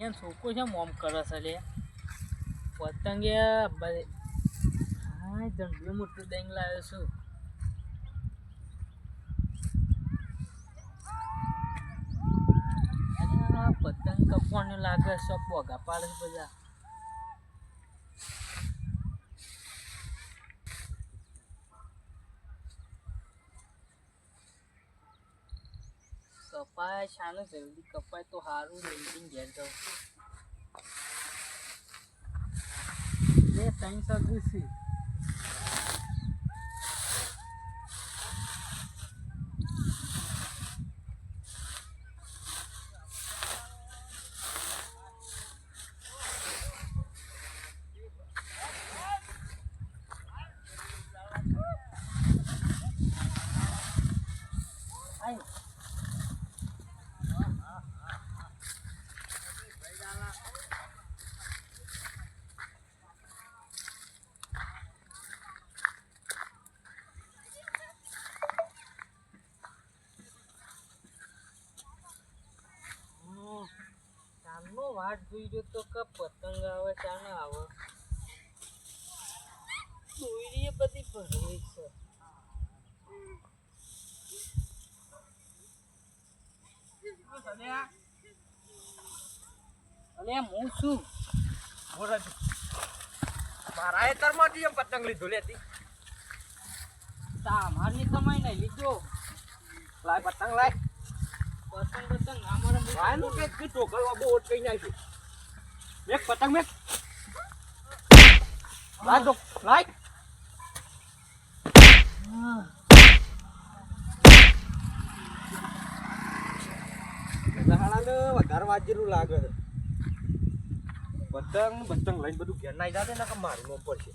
એમ છોકરો છે મોમ કરે છે લે. પતંગે હા જંગલું મોટું દહીં લાવ્યો છું. પતંગ કપવાનું લાગે છે, પોગા પાડે બધા. કપાય શાનું જલ્દી કપાય તો સારું જલ્દી ઘેર જાઉં. બે ત્રણ સગું છે આય હમ, ચાલનો વાટ જોઈ જો તો કે પતંગ આવે, ચાને આવે. દોરી બધી ભરવી છે. અને હું શું? મારા એતરમાંથી એમ પતંગ લીધો લેતી તમારી કમાઈ નહીં લીધો. લાય પતંગ, લાય. પતંગ પતંગ અમારે લાયનું કે કે ટોકરવા બહુ ઓટ કઈ નાખી મેક, પતંગ મેક. લાય તો લાય લહાણાને વધારે વાજેલું લાગે છે. પતંગ પતંગ લઈને બધું ઘેર નાઈ જાતે ને કે મારું નોમ પડશે.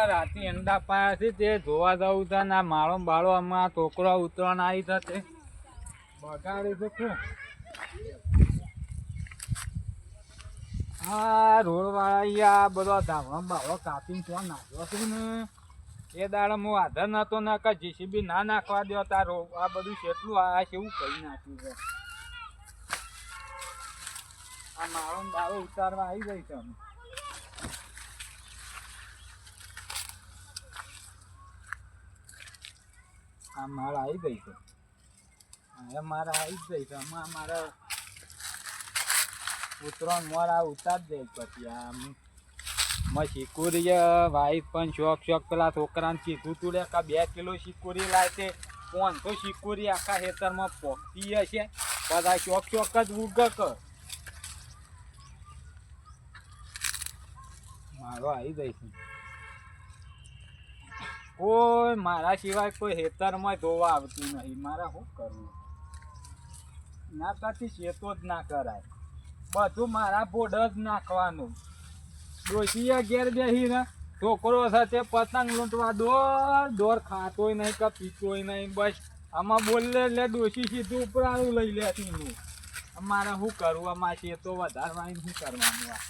રાતે અંડા પાયા છે, તે જોવા જવું છે ના માળો બાળો આમાં છોકરો ઉતરવાના આવી થશે બગાડી તો શું? હા રોડ વાળા બધા ધામણો બાવળો કાપીને તો નાખ્યો છે ને. એ દાડે હું આધાર નતો નાખા જીસીબી ના નાખવા દો તારો આ બધું કેટલું આ છે એવું કરી નાખ્યું છે. આ માળો બાળો ઉતારવા આવી જાય છે અમે. આ માળ આવી ગઈ છે. આ મારા આવી ગઈ છે. હમણાં મારા ઉતરણ મોર આ ઉતાર દે પછી આમ. મેં શીકુરી વાઈફ પણ શોખ શોખ પેલા છોકરાને કીધું તું લે કે બે કિલો શીકુરી લાય છે. પાંચસો શીકુરી આખા ખેતરમાં પોકતી હશે? બધા શોખ શોખ જ ઉગ કર મારો આવી ગઈ છે. કોઈ મારા સિવાય કોઈ હેતરમાં જોવા આવતું નહીં. મારે શું કરવું? ના કરતી શેતો જ ના કરાય. બધું મારા બોર્ડ જ નાખવાનું. ડોશી ઘેર બેસીને છોકરો સાથે પતંગ લૂંટવા દોર દોર ખાતોય નહીં કે પીતોય નહીં. બસ આમાં બોલે એટલે ડોશી સીધું ઉપરાળું લઈ લેતી હું અમારે શું કરવું? આમાં શેતો વધારવાની શું કરવાનું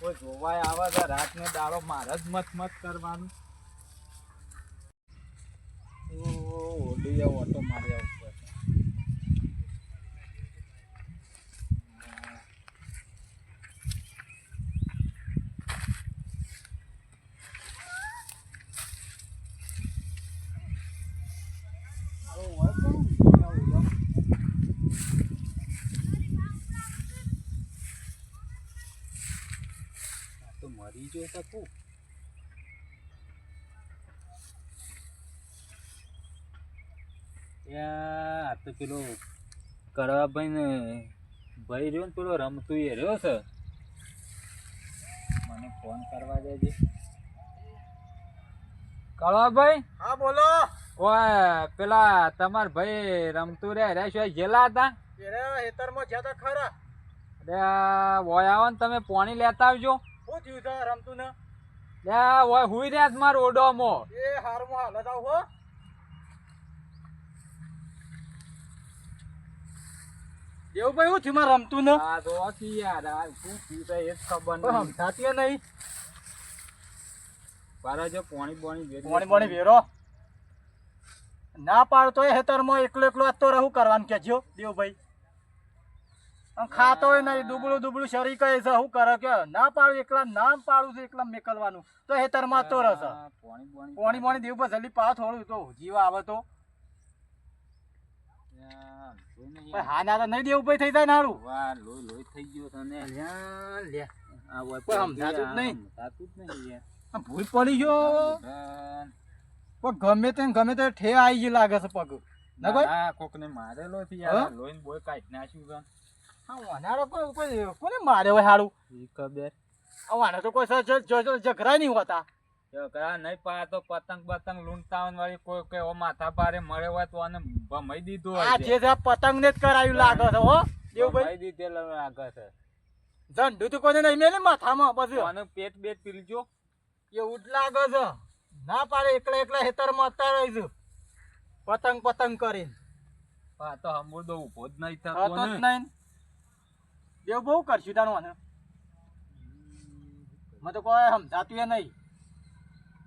કોઈ જોવાય આવે છે રાતને દાડો મારે જ મત મત કરવાનું. ઓડી ઓટો માર્યા ઉપર તો. મરી જો શકું આ તો પેલો કડવાભાઈ ને ભાઈ રહ્યો ને પેલો રમતું એ રહ્યો છે. મને ફોન કરવા દેજે. કળવાભાઈ હા બોલો. ઓય પેલા તમાર ભાઈ રમતું રે રે શું ગેલા હતા? એને હેતરમાં જ્યાં તા ખરા. અરે ઓય આવો ને તમે પાણી લેતા આવજો. શું થયું છે રમતું ને? ઓય હુઈ રહ્યા મારા ઓડોમાં એ હારમાં હાલત આવ હો. દેવભાઈ હું થયું રમતું ને? હા તો હતી યાર આ શું થયું તો એ જ ખબર નહીં. સમજાતી નહીં. મારા જો પાણી પાણી પાણી પાણી વેરો. ના પાડતો એ હેતરમાં એકલો એકલો આજ તો રહું કરવાનું કેજો દેવભાઈ. આમ ખાતો હોય નહીં દુબળું દુબળું શરીર કહે છે શું કરે કે ના પાડું એકલા ના પાડું છે એકલા મેકલવાનું. તો હેતરમાં તો રહેશે બોણી. પોણી પોણી દેવ પર જલ્દી પા થોડું તો જીવ આવે તો. પણ હા ના નહીં દેવું ભાઈ થઈ જાય નારું. વાહ, લોહી લોહી થઈ ગયો તને. લે. આ હોય કોઈ સમજાતું જ નહીં. સમજાતું જ નહીં આ ભૂલ પડી ગયો પણ ગમે તે ગમે તે ઠે આવી ગઈ લાગે છે પગ. ના કોઈ ના, કોકને મારેલો છે હા? યાર લોહીને બોય કાઢી નાખ્યું છે. હા વાનારો કોઈ કોઈ કોને મારે હોય હારું? એક બે આ વાના તો કોઈ સજ જ- જ- જ- નહીં હોતા. નહીં પા તો પતંગ પતંગ લૂંટાવન વાળી કોઈ કે ઓ માથા પારે મળે હોય તો આને ભમાઈ દીધું આ જે છે પતંગ ને જ કરાયું લાગે છે હો. દેવભાઈ દીધેલો લાગે છે. ઝંડુ તો કોને નહીં મેલે માથામાં પછી? આનું પેટ બેટ પીલજો. એવું જ લાગે છે. ના પાડે એકલા એકલા હેતરમાં અત્યારે રહીશું પતંગ પતંગ કરીને. પા તો હમુરદો ઊભો જ નહીં થતો જ નહીં. દેવ બહુ કરશું તાનું આને. મને તો કોઈ સમજાતું નહીં.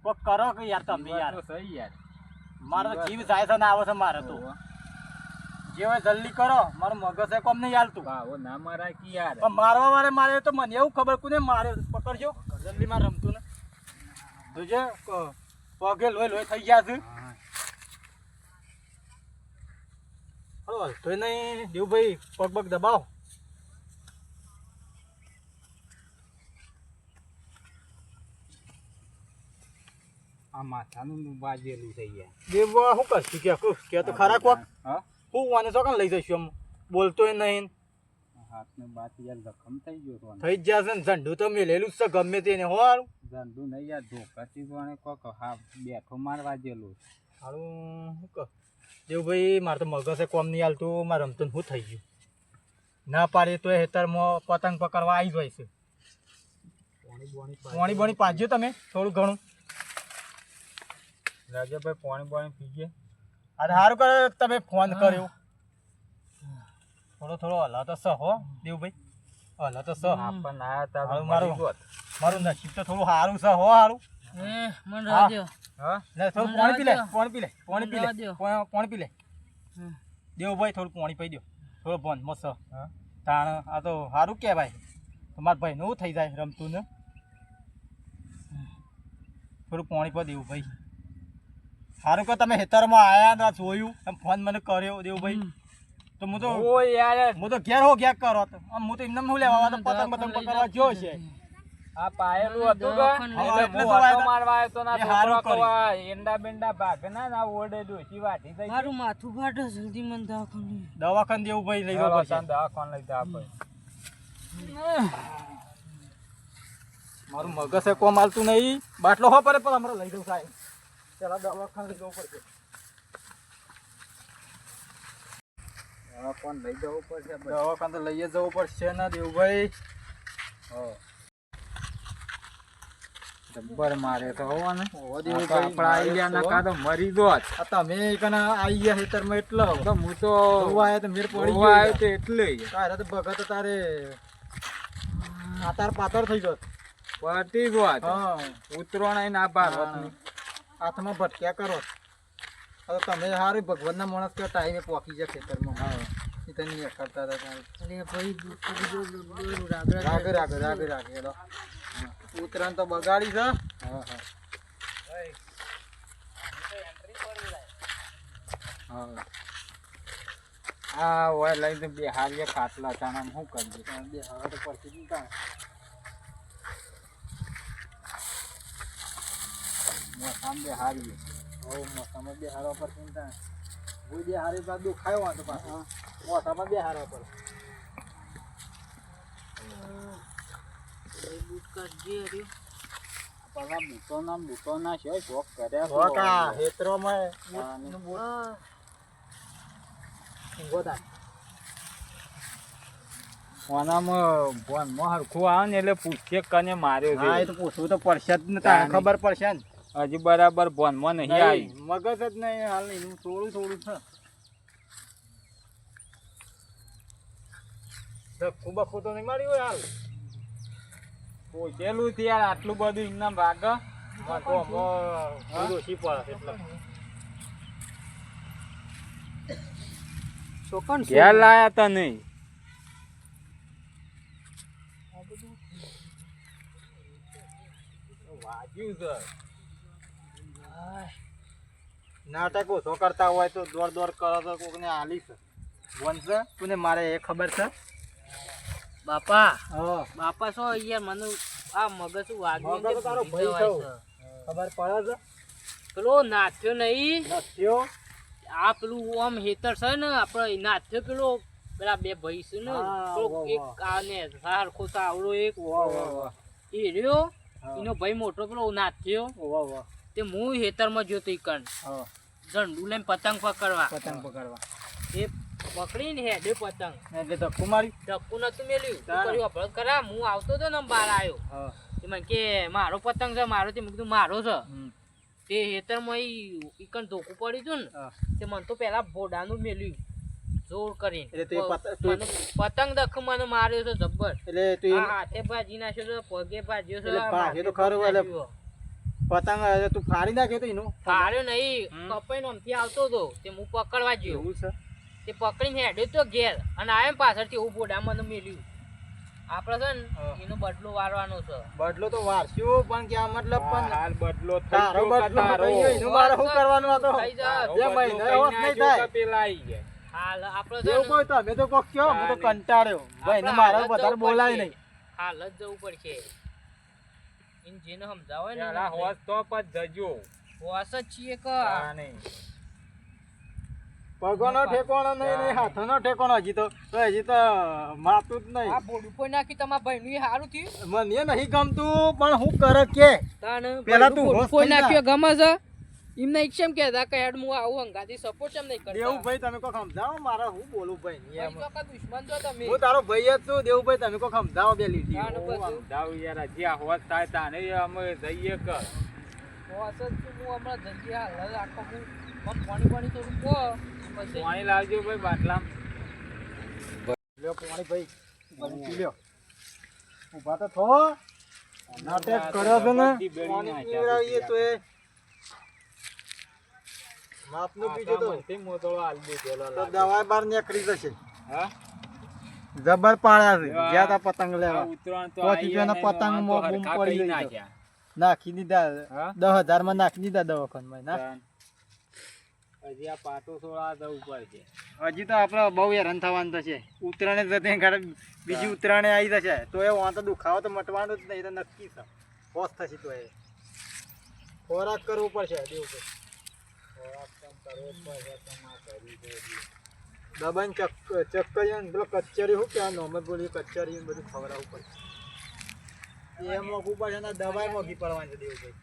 કોક કરો કે યાર તમે યાર? સહી યાર. મારો તો જીવ જાય છે ને આવે છે મારે તો. જે હોય જલ્દી કરો મારું મગજ કોમ નહીં હાલતું. આવો ના મારા કે યાર. પણ મારવા વાળે મારે તો મને એવું ખબર કોને મારે પકડજો. જલ્દી માં રમતું ને. જોજે પગે લોહી લોહી થઈ ગયા છે. હલો તો નહીં દેવભાઈ પગ પગ દબાવ. આ માથાનું વાજેલું થઈ યાર બે શું કરશું? કે કુ કે તો ખરા કોક? હા? હું વાને ચોકન લઈ જઈશું એમ બોલતોય નહીં. હાથને બાત યાર જખમ થઈ ગયો તો થઈ જ જશે ને ઝંડુ તો મેલેલું જ છે ગમે તેને હો હારું. જંડુ નહીં યાર ધોકાથી તો આને કોક હા બેઠો મારવા વાજેલું હારું શું કહું? ભાઈ મારે તો મગજ કોમ નહીં હાલતું. મારે રમતું શું થઈ ગયું? ના પાડે તો હેતરમાં પતંગ પકડવા આવી જાય છે. પાણી બોણી પાજ્યો તમે થોડું ઘણું. રાજ્યભાઈ પાણી પાણી પીજે અરે સારું કરે તમે ફોન કર્યો. થોડો થોડો હલા તો સ હો દેવભાઈ. હલા તો સ આપણને આયા તા મારું. મારું. નસીબ તો થોડું સારું છે હો સારું એ મને રાજો હા? લે થોડું પાણી પી લે પાણી પી લે પાણી પી લે પાણી પી લે. દેવભાઈ થોડું પાણી પી દો. થોડું ભોન મસ્ત. હા? તાણ આ તો સારું કહેવાય. તમારા ભાઈનું થઈ જાય રમતું ને? થોડું પાણી પર દેવું ભાઈ સારું કે તમે ખેતરમાં આયા ને જોયું તમે ફોન મને કર્યો દેવભાઈ. તો હું તો ઓ યાર. હું તો ઘેર હો ઘેર કરો. તો આમ હું તો એમને હું લેવા તો પતંગ પતંગ પકડવા જો છે. આ પાયેલું હતું કે? એટલે તો મારવા આવ્યો તો ના છોકરો હારું કવા એંડા બેંડા ભાગના ના ઓડે ડોસી વાટી થઈ મારું માથું ફાટે જલ્દી મને દવાખાને દવાખાને દેવું ભાઈ લઈ જવું પછી. દવાખાને લઈ જા ભાઈ મારું મગજ એ કોમ હાલતું નહીં. બાટલો હો પડે પણ હમણાં લઈ દઉં સાહેબ. પેલા દવાખાને જવું પડશે. દવાખાને લઈ જવું પડશે. દવાખાને તો લઈ જવું પડશે ને દેવભાઈ. હો. જબ્બર મારે તો હોવા ને હોવા આ દેવભાઈ, આપણા આઈ ગયા મારે નકા તો મરી જોત આ તમે કને આઈ ગયા ખેતરમાં એટલો. તો હું તો આયા તો મેર પડી જોવા આવ્યો ગયો તો એટલે. તારે તો ભગત તારે આતાર પાતળ થઈ ગયો. પતી ગયો હા. ઉતરોણ ના પાર હાથમાં ભટક્યા કરો. હવે તમે સારું ભગવાનના માણસ કે ટાઈમે પહોંચી જાય ખેતરમાં? હા. એ તને નહીં કરતા હતા રાગે રાગે રાગે રાગે હેલો. ઉત્તરાયણ તો બગાડી છે. હા હા. હા. હા હોય લઈને બે હારીએ ખાટલા ચાણા શું કરજે? બે હાર તો પડતી નહીં મોસામ બે હારીએ ઓ મોસામાં બે હારવા પર ચિંતા કોઈ બે હારી બાદ દુખાયો વાંધો પાછો. મોસામાં બે હારવા પર. પેલા બૂટો ના બૂટો ના છે શોખ કર્યા હા, હા. ઊંઘો થાય ઓનામાં ભોનમાં હરખું આવે ને એટલે પૂછે કને માર્યો હા એ તો પૂછવું તો પડશે જ ને તારે ખબર પડશે ને હજી બરાબર ભોનમાં નહીં આવી. મગજ જ નહીં હાલ નહીં થોડું થોડું છે. ખૂબ ખૂબ તો નહીં માર્યું હોય હાલ પોચેલું છે યાર આટલું બધું એમના ભાગ ઘેર લાયા તા નહીં. વાગ્યું છે. નાટક ઓછો કરતા હોય તો દોડ દોડ કરો તો કોકને આલીશ વંશ તુને મારે એ ખબર છે? બાપા. બાપા શું યાર મને આ મગજ વાગ્યું તારો ભાઈ છે. ખબર પડે છે? પેલો નાથ્યો નહીં. નાથ્યો? આ પેલું આમ હેતર છે ને આપણે નાથ્યો પેલો પેલા બે ભાઈ છે ને એક. આને સારખો સાવડો એક એ રહ્યો. એનો ભાઈ મોટો પેલો નાથ્યો. વાહ વાહ. તે હું હેતરમાં જોતો કણ. ઝંડુ લઈને પતંગ પકડવા. પતંગ પકડવા. એ પકડીને હેડે પતંગ. એટલે ધક્કો મારી ધક્કુ નતું મેલ્યું. કર્યું આપણે ખરા હું આવતો તો ને બહાર આવ્યો તે મને કે મારો પતંગ છે મારો તે કીધું મારો છે. તે હેતરમાં ઈ કણ ધોકું પડ્યું હતું ને તે મને તો પેલા ભોડાનું મેલ્યું. જોર કરીને. તે પતંગ દખ મને માર્યો છે જબ્બર. એટલે તું હાથે ભાજી નાખ્યો છે પગે ભાજ્યો છે તો ખરું. પતંગ તું ફાડી નાખ્યો તો એનું. ફાડ્યો નહીં. કપાઈ આમથી આવતો હતો. તે હું પકડવા ગયો. એવું છે? તે પકડીને હેડ્યો તો ઘેર. અને આયમ પાછળથી એવું બોડા મને મેલ્યું. આપણે છે ને એનો બદલો વારવાનો છે. બદલો તો વારસ્યો પણ કે મતલબ પણ હાલ બદલો તારો બદલો એનું મારે શું કરવાનું હતો? થઈ જા. બે મહિના હોત નહીં થાય. પેલા આવી ગયા. હાલ આપણે જો કોઈ તો અમે તો કોક કયો હું તો કંટાળ્યો. ભાઈ ને મારે વધારે બોલાય નહીં. હાલ જ જવું પડશે. એને જેને સમજાવે ને પેલા હોત તો પણ જજો. હોશ જ છીએ કે. પગોનો ઠેકોણો નહીં નહીં હાથોનો ઠેકોણો હજી તો હજી તો માતું જ આ નહીં બોડું કોઈ નાખી તમારા ભાઈ નું સારું થયું? મને નહીં ગમતું પણ હું કરે કે? પેલા તું કોઈ નાખ્યો ગમે છે? એમને એક કેમ કહેતા કે હેડ હું આવું અંગાથી સપોર્ટ કેમ નહીં કરતા. દેવુભાઈ તમે કોક સમજાવો? મારા હું બોલું ભાઈ? એમ. તો દુશ્મન છો તમે. હું તારો ભાઈ જ છું. દેવુભાઈ તમે કોક સમજાવો બે લીટી. સમજાવું યાર હજી આ હોત થાય તાને અમે જઈએ કે. હોસ જ હું હમણાં જઈએ હાલ આખો હું આમ પાણી પાણી થોડું કો પછી પાણી લાવજો ભાઈ બાટલા લ્યો પાણી ભાઈ. પાણી. પી લ્યો. ઊભા તો થો. નાટક કર્યો છે ને. પાણી પીવડાવીએ તો એ માપનું પીજો તો. આખા મોતળો હાલ દીધેલો તો લાગે. બાર નીકળી જશે. હા? જબર પાડ્યા છે. ગયા તા પતંગ લેવા. તો પાંચ પતંગ આ બૂમ પડી ગઈ નાખી દીધા. દસ હજારમાં નાખી દીધા દવાખાનમાં. ના? હજી આ પાટો સોળા જવું પડશે હજી તો આપણે બહુ હેરાન થવાનું થશે. ઉત્તરાયણ જતે ઘરે. બીજી ઉત્તરાયણ આવી જશે. તો એ વાંધો દુખાવો તો મટવાનું જ નહીં તો નક્કી છે. હોશ થશે તો એ. ખોરાક કરવો પડશે દેવું દબાઈને ચક ચક્કરી ને પેલો કચેરી શું કહેવાય? નોમે બોલી કચેરી ને બધું ખવડાવવું પડશે એ મોકવું પડશે ને દવાઈ મોંઘી પડવાની છે દેવું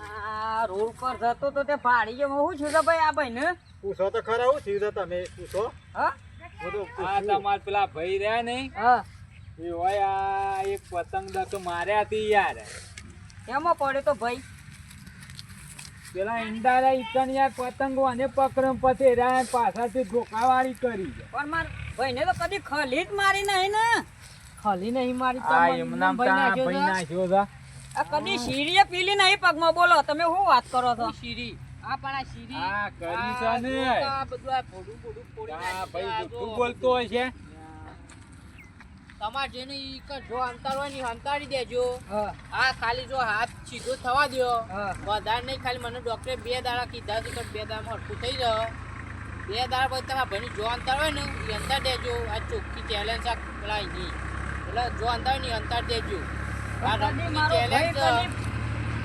આ રોડ પર જતો તો તે ફાડી ગયો હું છું તો ભાઈ આ ભાઈ ને પૂછો તો ખરા હું છું તમે પૂછો. હા? હું તો આ પેલા ભાઈ રહ્યા ને હા. એ હોય આ એક પતંગ દક માર્યા હતી યાર. એમાં પડ્યો તો ભાઈ. પેલા ઈંડારા ઈકણ પતંગો અને પકડમ પછી રહ્યા પાછળથી ધોકાવાળી કરી. પણ માર ભાઈ ને તો કદી ખલી જ મારી નહીં ને. ખલી નહીં મારી તો એમના ભાઈ નાખ્યો છે. આ કદી શીરીએ પીલી નહીં પગમાં બોલો. તમે શું વાત કરો છો? શીરી. આ પણ આ શીરી. આ કરી છે ને. આ બધું આ ભોડું ભોડું ફોડી આ નાખ્યું ભાઈ બોલતો હશે તમારે જેને ઈ ક- જો અંતર હોય ને અંતારી દેજો. હા. આ ખાલી જો હાથ સીધો થવા દ્યો. હા. વધારે નહીં ખાલી મને ડોક્ટરે બે દાડા કીધા છે કે બે દાડામાં હરખું થઈ જાવ બે દાડા પછી તમારા ભાઈની જો અંતર હોય ને એ અંતર દેજો. આ ચોખ્ખી ચેલેન્જ આ પેલા એની એટલે જો અંતર હોય ને અંતર દેજો. આ challenge કદી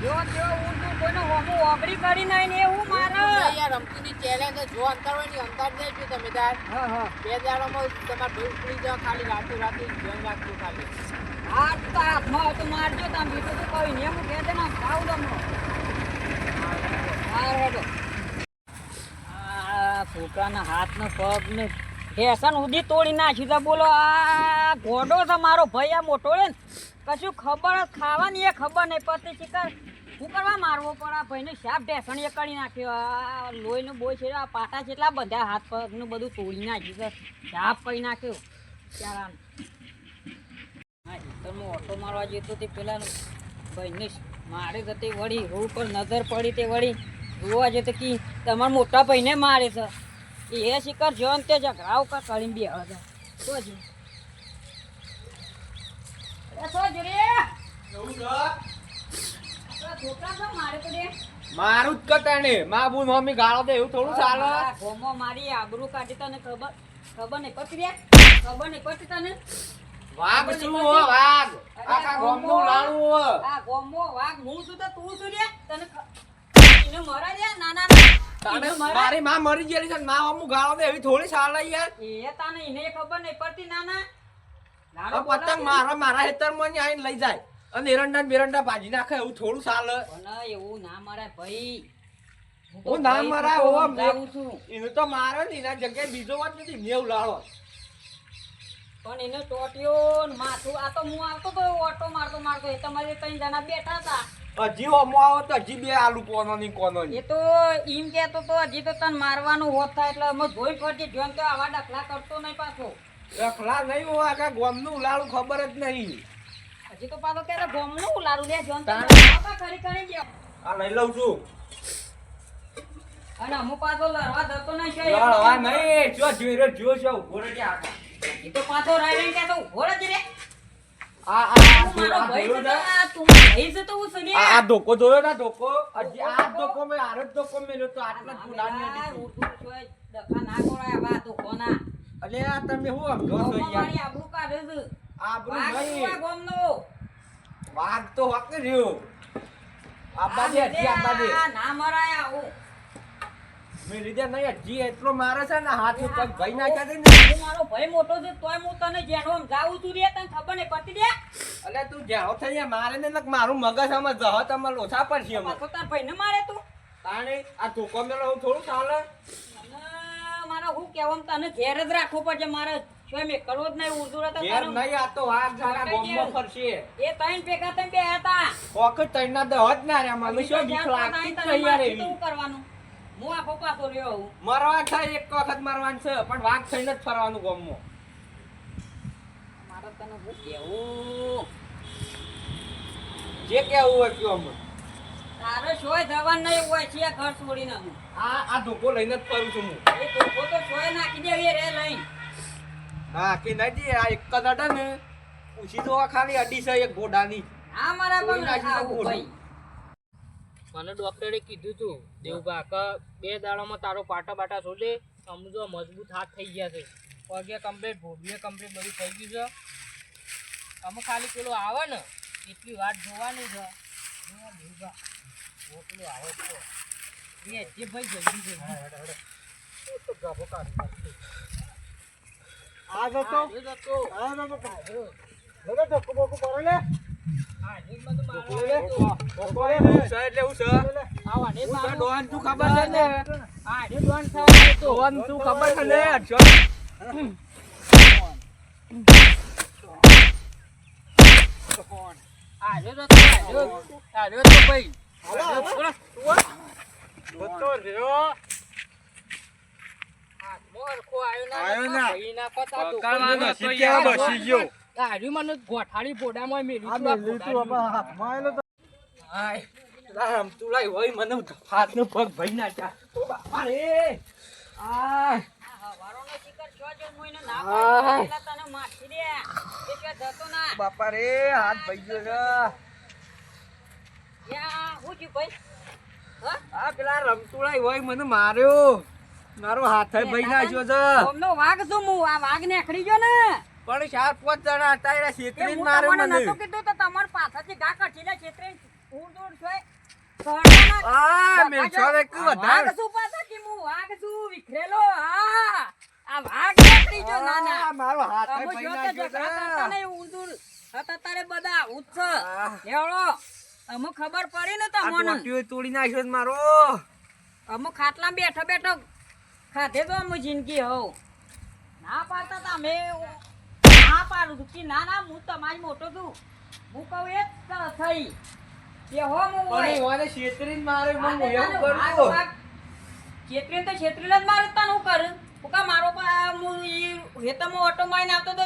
જો તેઓ કોઈનો હોમું ઓગળી કરી નહીં ને એવું મારે. નહીં, આ રમતની challenge જો અંતર હોય ને ઈ નહીં દેજો તમે તાર. હા હા. બે દાડામાં તમારા જાવ ખાલી રાતે રાતે ધ્યાન રાખજો ખાલી. આ તો હાથમાં તો મારજો તમે બીજું તો કહી ને હું કહે છે ને ખાવ તમને હા હેડો આ છોકરાના હાથ ને પગ ને ફેશન ઉધી તોડી નાખી તો બોલો આ ઘોડો છે મારો ભાઈ આ મોટો ને. કશું ખબર ખાવાની એ ખબર નહીં પતિ શિકાર શું કરવા મારવો પડે આ ભાઈને શાપ ઢેસણ એ કરી નાખ્યો. આ લોહીનો બોય છે, આ પાટા જેટલા બધા હાથ પગનું બધું તોડી નાખ્યું છે. શાપ કરી નાખ્યો. ચાલા હું ઓટો મારવા જતો તે પેલા ભાઈને મારે તો તે વળી રોડ પર નજર પડી તે વળી. જોવા જતો કે તમારા મોટા ભાઈને મારે છે. એ શિખર જોન તે ઝઘરાવ કા કરીને બે હતા તો જ તો જ રે ને. મારે મારું મા બુ મમ્મી ગાળો દે એવું થોડું ચાલે. ગોમો મારી આબરૂ કાઢી તને ખબર? ખબર નહીં. પડતી રે ખબર નહીં પછી તને? વાઘ શું હો વાઘ? આખા ગોમો લાડું હો. આ ગોમો વાઘ હું છું તો તું શું રે તને એને મરા રે નાના તાણે મારી. માં મરી ગયેલી છે માં મા અમુક ગાળો દે એવી થોડી ચાલે યાર. એ તને એને ખબર નહીં પડતી નાના. આ પતંગ મારા મારા હેતરમાં ને આવીને લઈ જાય. અને એરંડા ને બેરંડા ભાજી નાખે એવું થોડું ચાલે. એવું ના મારે ભાઈ. હું ના મારા છું. એનું તો મારે ને એના જગ્યાએ બીજો વાત નથી મેવ લાળો પણ એને ટોટ્યો ને માથું આ તો હું આવતો તો ઓટો મારતો મારતો એ તમારે ત્રણ જણા બેઠા હતા. હજી અમો આવો તો હજી બે આલુ કોનો ની કોનો એ તો એમ કેતો તો હજી તો તને મારવાનું હોત થાય એટલે અમે જોઈ ફરતી જોન તો આવા ડખલા કરતો નહીં પાછો. ડખલા નહીં હોય આખા ગોમનું લાડું ખબર જ નહીં. હજી તો પાછો ક્યારે ગોમનું ઉલારું લે જોન. બાપા ખરી ખરી ગયો આ લઈ લઉં છું અને અમુક પાછો લડવા દતો નહીં છે લડવા નહીં જો જોઈ રહ્યો જો છો ઊભો રહી આ એ તો પાછો રાયણ કે તો ઊભો જ રે આ આ આ મારો ભાઈ છે તો ના? આ તું ભાઈ છે તો હું શું આ આ ધોકો જોયો ના ધોકો હજી આ ધોકો મેં આરો જ ધોકો મેલ્યો તો આટલા જ આ હતી. ડખા ના કરાય, આવા. અલે આ તમે શું સમજો છો યાર કાઢે છે. આબરૂ નહીં. ગોમનો? વાઘ તો હક રહ્યો. આબા દે હજી આબા દે ના મરાય. મેં લીધે નહીં હજી એટલો મારે છે ને હાથ ભાઈ નાખ્યા છે ને. મારો ભાઈ મોટો છે તોય હું તને જેનો આમ તું રે તને ખબર નહીં પતી રે. અલે તું જાઓ થઈ જાય મારે ને મારું મગજ આમાં જહ તમારે ઓછા પડશે અમે. પાછો તાર ભાઈને મારે તું. તાણે આ ધોકો હું થોડું ચાલે? મારે હું કહેવામ તને ઘેર જ રાખવું પડશે મારે શું મેં કરવો જ નહીં ઉર્દુ તો ઘેર નહીં આ તો વાઘ જાણા ગોમમાં ફરશે. એ ત્રણ ભેગા તમે બે હતા. કોક તૈના દહ જ ના રહ્યા મને શું બીક લાગતી જ એવી શું કરવાનું. હું આખો પાછો રહ્યો હું મરવા થાય એક વખત મરવાનું છે પણ વાઘ થઈને જ ફરવાનું ગોમમાં. મારે તને શું કેવું જે કેવું હોય કયો અમે તારે શોય જવાનું નહીં હોય છે ઘર છોડીને. હું આ આ ધોકો લઈને જ ફરું છું હું. એ ધોકો તો શોય નાખી દેવી રે લઈને. હા કે આ એક જ અડે ને પૂછી તો ખાલી અડી છે એક ઘોડાની. આ મારા પણ નાખી ભાઈ મને ડોક્ટરે કીધું તું દેવભા કે બે દાડામાં તારો પાટા બાટા છોડે સમજો મજબૂત હાથ થઈ ગયા છે. પગે કમ્પ્લીટ ભોગીએ કમ્પ્લીટ બધું થઈ ગયું છે. અમે ખાલી પેલો આવે ને એટલી વાત જોવાની છે. દેવભા આવે તો. એ જે ભાઈ જલ્દી આ જતો. આ જતો આ જો. લગે ધક્કો બક્કો કરો લે. આ જતો, જતો રહ્યો તો ના. ભાઈ. બાપા રે હાથ ભાઈ ગયો હું થયું ભાઈ? હા? આ પેલા રમતુળાઈ હોય મને માર્યો. મારો હાથ ભઈ નાખ્યો છે. ગોમનો વાઘ છું હું આ વાઘ નીકળી ગયો ને. પણ ચાર પાંચ જણા હતા એ છેતરી મારે મને. નતો કીધું તો તમાર પાછળથી ઘા કઠી લે છેતરી આ કે વાઘ હું વાઘ છું વિખરેલો હા. આ વાઘ નીકળી ગયો આ નાના. મારો હાથ અમે ભઈ જો કે નાખ્યો છે. નહીં ઊંધું હતા તારે બધા આવું જ છે. આ. હેળો અમે ખબર પડી ને તમને. તોડી નાખ્યો મારો. અમુક ખાટલા બેઠો બેઠો ખાધે તો અમે જિંદગી હોઉં ના પાડતા તા મેં ના પાડું છું. કે ના ના હું તમારી મોટો છું. હું કહું એ થઈ. કે હો હું પણ હોય. છેતરીને મને તો એવું કરું છેતરીને તો છેતરીને જ મારું તને હું કરું. હું કા મારો પણ હું ઈ હેતરમાં ઓટો મારીને આવતો તો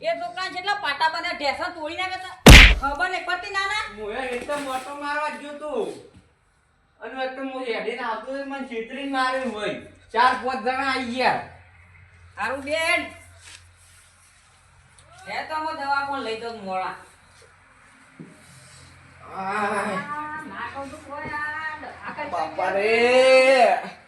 એ છોકરા જેટલા પાટા બધા ઢેસા તોડી નાખે તા ખબર નહીં પડતી ના મોએ એકદમ ઓટો મારવા જ જોતો અને એકદમ હું હેડીને આવતો મને છેતરીને માર્યો હોય. ચાર પાંચ જણા આવી ગયા સારું બેન હે તો હું દવા પણ લઈ દઉં મોડા બાપા રે